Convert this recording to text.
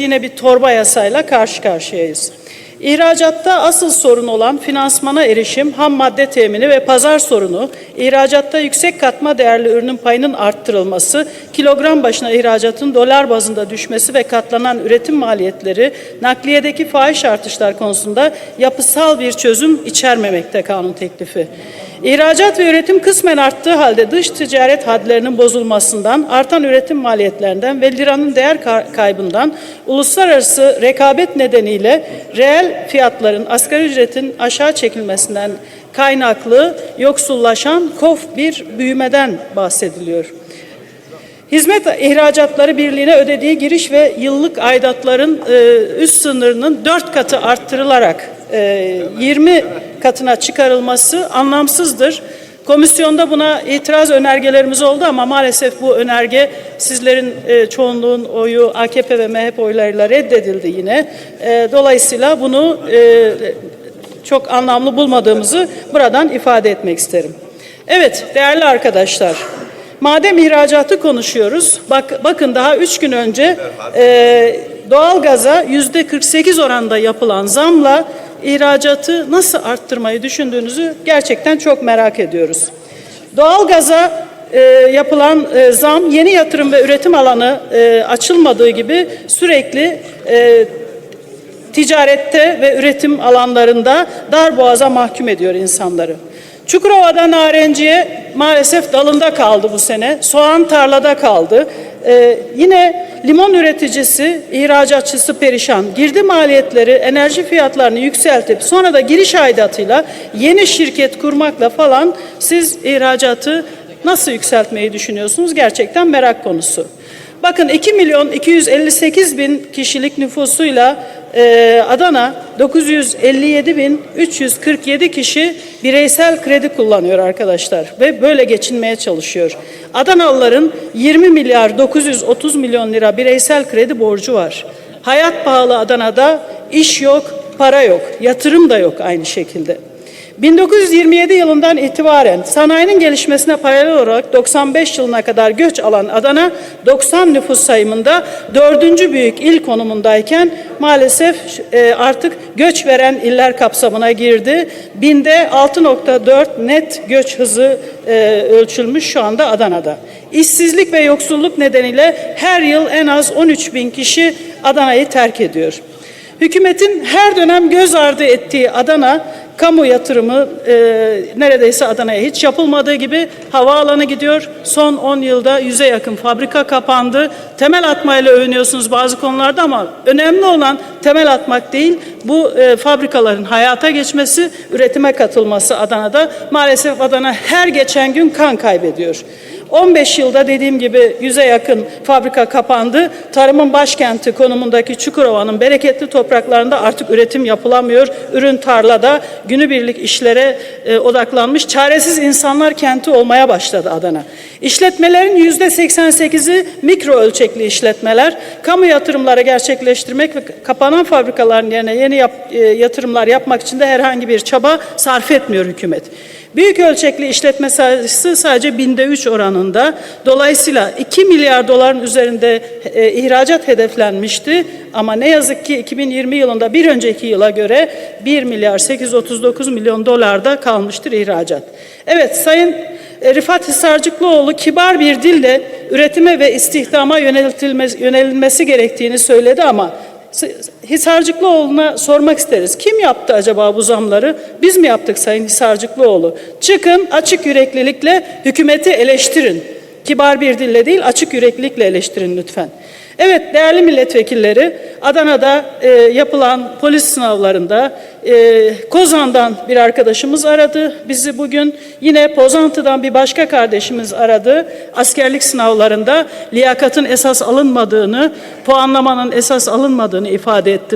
yine bir torba yasayla karşı karşıyayız. İhracatta asıl sorun olan finansmana erişim, ham madde temini ve pazar sorunu, ihracatta yüksek katma değerli ürünün payının arttırılması, kilogram başına ihracatın dolar bazında düşmesi ve katlanan üretim maliyetleri, nakliyedeki fahiş artışlar konusunda yapısal bir çözüm içermemekte kanun teklifi. İhracat ve üretim kısmen arttığı halde dış ticaret hadlerinin bozulmasından, artan üretim maliyetlerinden ve liranın değer ka- kaybından uluslararası rekabet nedeniyle reel fiyatların asgari ücretin aşağı çekilmesinden kaynaklı yoksullaşan kof bir büyümeden bahsediliyor. Hizmet İhracatları Birliği'ne ödediği giriş ve yıllık aidatların e, üst sınırının dört katı arttırılarak e, 20 katına çıkarılması anlamsızdır. Komisyonda buna itiraz önergelerimiz oldu ama maalesef bu önerge sizlerin e, çoğunluğun oyu AKP ve MHP oylarıyla reddedildi yine. E, dolayısıyla bunu e, çok anlamlı bulmadığımızı buradan ifade etmek isterim. Evet değerli arkadaşlar. Madem ihracatı konuşuyoruz, bak, bakın daha üç gün önce e, doğalgaza yüzde 48 oranda yapılan zamla ihracatı nasıl arttırmayı düşündüğünüzü gerçekten çok merak ediyoruz. Doğalgaza e, yapılan e, zam yeni yatırım ve üretim alanı e, açılmadığı gibi sürekli e, ticarette ve üretim alanlarında dar boğaza mahkum ediyor insanları. Çukurova'da narenciye maalesef dalında kaldı bu sene. Soğan tarlada kaldı. Ee, yine limon üreticisi, ihracatçısı perişan. Girdi maliyetleri, enerji fiyatlarını yükseltip sonra da giriş aidatıyla yeni şirket kurmakla falan siz ihracatı nasıl yükseltmeyi düşünüyorsunuz? Gerçekten merak konusu. Bakın 2 milyon 258 bin kişilik nüfusuyla e, Adana 957 bin 347 kişi bireysel kredi kullanıyor arkadaşlar ve böyle geçinmeye çalışıyor. Adanalıların 20 milyar 930 milyon lira bireysel kredi borcu var. Hayat pahalı Adana'da iş yok, para yok, yatırım da yok aynı şekilde. 1927 yılından itibaren sanayinin gelişmesine paralel olarak 95 yılına kadar göç alan Adana 90 nüfus sayımında dördüncü büyük il konumundayken maalesef e, artık göç veren iller kapsamına girdi. Binde 6.4 net göç hızı e, ölçülmüş şu anda Adana'da. İşsizlik ve yoksulluk nedeniyle her yıl en az 13 bin kişi Adana'yı terk ediyor. Hükümetin her dönem göz ardı ettiği Adana, kamu yatırımı e, neredeyse Adana'ya hiç yapılmadığı gibi havaalanı gidiyor. Son 10 yılda yüze yakın fabrika kapandı. Temel atmayla övünüyorsunuz bazı konularda ama önemli olan temel atmak değil, bu e, fabrikaların hayata geçmesi, üretime katılması Adana'da. Maalesef Adana her geçen gün kan kaybediyor. 15 yılda dediğim gibi yüze yakın fabrika kapandı. Tarımın başkenti konumundaki Çukurova'nın bereketli topraklarında artık üretim yapılamıyor. Ürün tarlada günübirlik işlere e, odaklanmış çaresiz insanlar kenti olmaya başladı Adana. İşletmelerin yüzde 88'i mikro ölçekli işletmeler. Kamu yatırımları gerçekleştirmek ve kapanan fabrikaların yerine yeni yap, e, yatırımlar yapmak için de herhangi bir çaba sarf etmiyor hükümet. Büyük ölçekli işletme sayısı sadece binde üç oranında. Dolayısıyla 2 milyar doların üzerinde e, ihracat hedeflenmişti. Ama ne yazık ki 2020 yılında bir önceki yıla göre 1 milyar 839 milyon dolarda kalmıştır ihracat. Evet Sayın Rifat Hisarcıklıoğlu kibar bir dille üretime ve istihdama yönelilmesi gerektiğini söyledi ama Hisarcıklıoğlu'na sormak isteriz. Kim yaptı acaba bu zamları? Biz mi yaptık Sayın Hisarcıklıoğlu? Çıkın açık yüreklilikle hükümeti eleştirin. Kibar bir dille değil açık yüreklilikle eleştirin lütfen. Evet değerli milletvekilleri Adana'da e, yapılan polis sınavlarında e, Kozan'dan bir arkadaşımız aradı. Bizi bugün yine Pozantı'dan bir başka kardeşimiz aradı. Askerlik sınavlarında liyakatın esas alınmadığını, puanlamanın esas alınmadığını ifade etti.